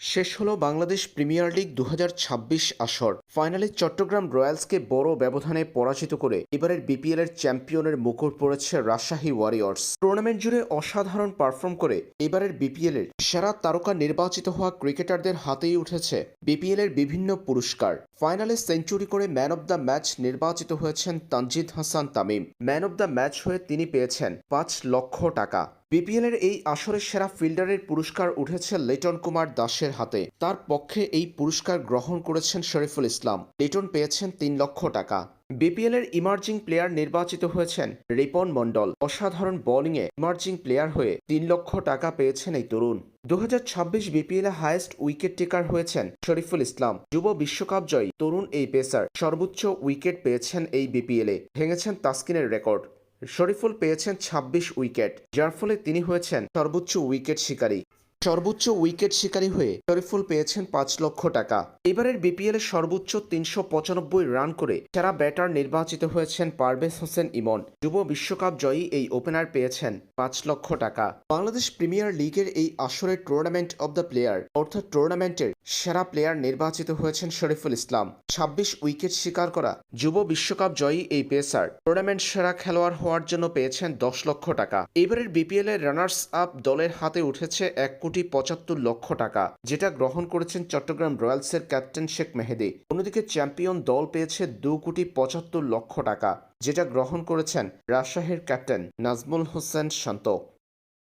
শেষ হলো Bangladesh premier league দু হাজার ছাব্বিশ আসর। ফাইনালে চট্টগ্রাম রয়্যালসকে বড় ব্যবধানে পরাজিত করে এবারের বিপিএল এর চ্যাম্পিয়নের মুকুট পড়েছে রাজশাহী ওয়ারিয়র্স। টুর্নামেন্ট জুড়ে অসাধারণ পারফর্ম করে এবারের বিপিএল এর সেরা তারকা নির্বাচিত হওয়া ক্রিকেটারদের হাতেই উঠেছে বিপিএল এর বিভিন্ন পুরস্কার। ফাইনালে সেঞ্চুরি করে ম্যান অব দ্য ম্যাচ নির্বাচিত হয়েছেন Tanzid Hasan Tamim. Man of the match হয়ে তিনি পেয়েছেন পাঁচ লক্ষ টাকা। বিপিএল এর এই আসরের সেরা ফিল্ডারের পুরস্কার উঠেছে লিটন কুমার দাসের হাতে। তার পক্ষে এই পুরস্কার গ্রহণ করেছেন শরীফুল ইসলাম। লিটন পেয়েছেন তিন লক্ষ টাকা। বিপিএল এর ইমার্জিং প্লেয়ার নির্বাচিত হয়েছেন রিপন মন্ডল অসাধারণ বোলিংয়ে ইমার্জিং প্লেয়ার হয়ে তিন লক্ষ টাকা পেয়েছেন এই তরুণ। দু হাজার বিপিএল এ হায়েস্ট উইকেট টেকার হয়েছেন শরীফুল ইসলাম। যুব বিশ্বকাপ জয়ী তরুণ এই পেসার সর্বোচ্চ উইকেট পেয়েছেন এই বিপিএল এ। ভেঙেছেন তাসকিনের রেকর্ড। শরীফুল পেয়েছেন ২৬ উইকেট, যার ফলে তিনি হয়েছেন সর্বোচ্চ উইকেট শিকারী। সর্বোচ্চ উইকেট শিকারী হয়ে শরীফুল পেয়েছেন পাঁচ লক্ষ টাকা। এবারের বিপিএল এর সর্বোচ্চ তিনশো পঁচানব্বই রান করে সেরা ব্যাটার নির্বাচিত হয়েছেন পারভেজ হোসেন ইমন। যুব বিশ্বকাপ জয়ী এই ওপেনার পেয়েছেন পাঁচ লক্ষ টাকা। বাংলাদেশ প্রিমিয়ার লিগের এই আসরের টুর্নামেন্ট অব দ্য প্লেয়ার অর্থাৎ টুর্নামেন্টের সেরা প্লেয়ার নির্বাচিত হয়েছেন শরীফুল ইসলাম। ছাব্বিশ উইকেট শিকার করা যুব বিশ্বকাপ জয়ী এই পেসার টুর্নামেন্ট সেরা খেলোয়াড় হওয়ার জন্য পেয়েছেন দশ লক্ষ টাকা। এবারের বিপিএল এর রানার্স আপ দলের হাতে উঠেছে এক কোটি পঁচাত্তর লক্ষ টাকা, যেটা গ্রহণ করেছেন চট্টগ্রাম রয়্যালসের ক্যাপ্টেন শেখ মেহেদি। অন্যদিকে চ্যাম্পিয়ন দল পেয়েছে দু কোটি পঁচাত্তর লক্ষ টাকা, যেটা গ্রহণ করেছেন রাজশাহীর ক্যাপ্টেন নাজমুল হোসেন শান্ত।